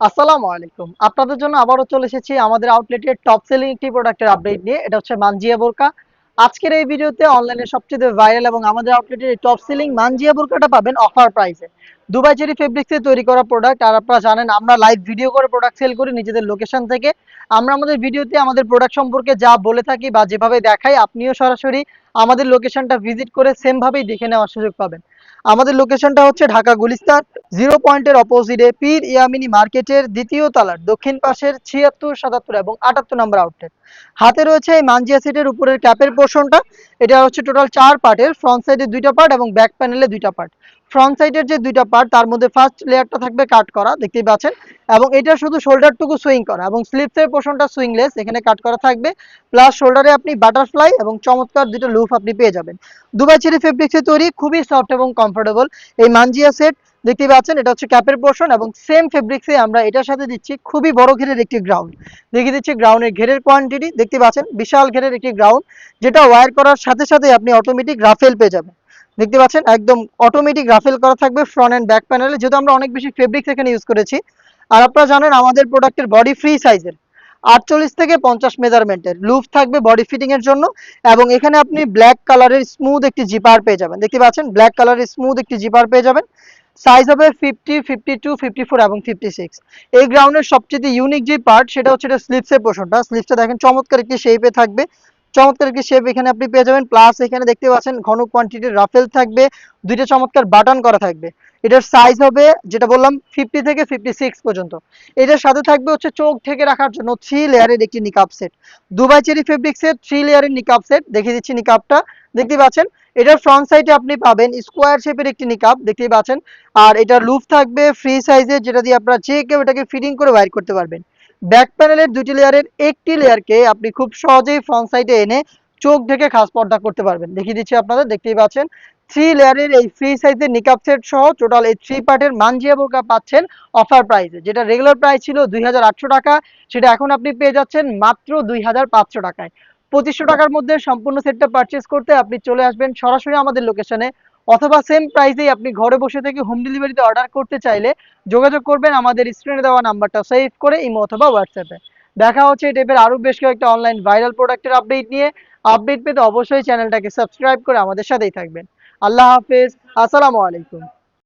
আসসালামু আলাইকুম। আপনাদের জন্য আবারও চলে এসেছি আমাদের আউটলেটের টপ সেলিং একটি প্রোডাক্টের আপডেট নিয়ে। এটা হচ্ছে মানজিয়া বোরকা। আজকের এই ভিডিওতে অনলাইনে সবচেয়ে ভাইরাল এবং আমাদের আউটলেটের টপ সেলিং মানজিয়া বোরকাটা পাবেন অফার প্রাইসে দুবাই চেরি ফেব্রিক্সে তৈরি করা প্রোডাক্ট আর আপনারা জানেন আমরা লাইভ ভিডিও করে প্রোডাক্ট সেল করি নিজেদের লোকেশন থেকে। আমরা আমাদের ভিডিওতে আমাদের প্রোডাক্ট সম্পর্কে যা বলে থাকি বা যেভাবে দেখাই, আপনিও সরাসরি আমাদের লোকেশনটা ভিজিট করে সেম ভাবেই দেখে নেওয়ার সুযোগ পাবেন। আমাদের লোকেশনটা হচ্ছে ঢাকা গুলিস্তান জিরো পয়েন্টের অপোজিটে পীর ইয়ামিনী মার্কেটের দ্বিতীয় তালার, দক্ষিণ পাশের ছিয়াত্তর, সাতাত্তর এবং আটাত্তর নম্বর আউটলেট হাতে রয়েছে এই মানজিয়া সেটের উপরের ক্যাপের পোর্শনটা এটা হচ্ছে টোটাল চার পার্টের ফ্রন্ট সাইডে দুইটা পার্ট এবং ব্যাক প্যানেলে দুইটা পার্ট ফ্রন্ট সাইডের যে দুইটা পার্ট তার মধ্যে ফার্স্ট লেয়ারটা থাকবে কাট করা, দেখতেই পাচ্ছেন? এবং এটা শুধু শোল্ডারটুকু সুইং করা এবং স্লিপসের পোর্শনটা সুইংলেস এখানে কাট করা থাকবে। প্লাস শোল্ডারে আপনি বাটারফ্লাই এবং চমৎকার দুটো লুফ আপনি পেয়ে যাবেন। দুবাই চেরি ফেব্রিক্সে তৈরি, খুবই সফট এবং কমফোর্টেবল এই মানজিয়া সেট দেখতে পাচ্ছেন, এটা হচ্ছে ক্যাপের পোর্শন এবং সেম ফেব্রিক্সে আমরা এটার সাথে দিচ্ছি খুবই বড় ঘেরের একটি গ্রাউন্ড দেখিয়ে দিচ্ছি গ্রাউন্ডের ঘেরের কোয়ান্টিটি দেখতে পাচ্ছেন, বিশাল ঘেরের একটি গ্রাউন্ড যেটা ওয়ার করার সাথে সাথে আপনি অটোমেটিক রাফেল পেয়ে যাবেন। দেখতে পাচ্ছেন, একদম অটোমেটিক রাফেল করা থাকবে ফ্রন্ট অ্যান্ড ব্যাক প্যানেলে যেহেতু আমরা অনেক বেশি ফেব্রিক্স এখানে ইউজ করেছি। আর আপনারা জানেন, আমাদের প্রোডাক্টের বডি ফ্রি সাইজের আটচল্লিশ থেকে পঞ্চাশ মেজারমেন্টের লুফ থাকবে বডি ফিটিং এর জন্য। এবং এখানে আপনি ব্ল্যাক কালারের স্মুথ একটি জিপার পেয়ে যাবেন। দেখতে পাচ্ছেন ব্ল্যাক কালারের স্মুথ একটি জিপার পেয়ে যাবেন। সাইজ হবে fifty fifty two fifty four এবং ফিফটি সিক্স এই গ্রাউন্ডের সবচেয়ে ইউনিক যে পার্ট সেটা হচ্ছে এটা স্লিপসের পোর্শনটা স্লিপসটা দেখেন, চমৎকার একটি শেপে থাকবে। চমৎকার একটি শেপ এখানে আপনি পেয়ে যাবেন। প্লাস এখানে দেখতে পাচ্ছেন, ঘন কোয়ান্টিটির রাফেল থাকবে। দুইটা চমৎকার বাটন করা থাকবে। এটার সাইজ হবে, যেটা বললাম ফিফটি থেকে ফিফটি সিক্স পর্যন্ত। এটার সাথে থাকবে হচ্ছে চোখ থেকে রাখার জন্য থ্রি লেয়ারের একটি নিকাপ সেট দুবাই চেরি ফেব্রিক্সের থ্রি লেয়ারের নিকাপ সেট দেখিয়ে দিচ্ছি নিকাপটা দেখতে পাচ্ছেন, এটার ফ্রন্ট সাইডে আপনি পাবেন স্কোয়ার শেপের একটি নিকাপ দেখতেই পাচ্ছেন। আর এটার লুপ থাকবে ফ্রি সাইজের যেটা দিয়ে আপনারা যে কেউ এটাকে ফিটিং করে বাইর করতে পারবেন। ব্যাক প্যানেলের দুটি লেয়ারের একটি লেয়ারকে আপনি খুব সহজেই ফ্রন্ট সাইডে এনে চোখ ঢেকে খাস পর্দা করতে পারবেন। দেখিয়ে দিচ্ছি আপনাদের, দেখতেই পাচ্ছেন। থ্রি লেয়ারের এই ফ্রি সাইজের নিকাপ সেট সহ টোটাল এই থ্রি পার্টের মানজিয়া বোরকা পাচ্ছেন অফার প্রাইসে যেটা রেগুলার প্রাইস ছিল দুই হাজার আটশো টাকা, সেটা এখন আপনি পেয়ে যাচ্ছেন মাত্র দুই হাজার পাঁচশো টাকায়। পঁচিশশো টাকার মধ্যে সম্পূর্ণ সেটটা পারচেস করতে আপনি চলে আসবেন সরাসরি আমাদের লোকেশনে অথবা সেম প্রাইসেই আপনি ঘরে বসে থেকে হোম ডেলিভারিতে অর্ডার করতে চাইলে যোগাযোগ করবেন আমাদের স্ক্রিনে দেওয়া নাম্বারটা সেভ করে ইমো অথবা হোয়াটসঅ্যাপে দেখা হচ্ছে এই টাইপের আরও বেশ কয়েকটা অনলাইন ভাইরাল প্রোডাক্টের আপডেট নিয়ে। আপডেট পেতে অবশ্যই চ্যানেলটাকে সাবস্ক্রাইব করে আমাদের সাথেই থাকবেন। আল্লাহ হাফেজ, আসসালামু আলাইকুম।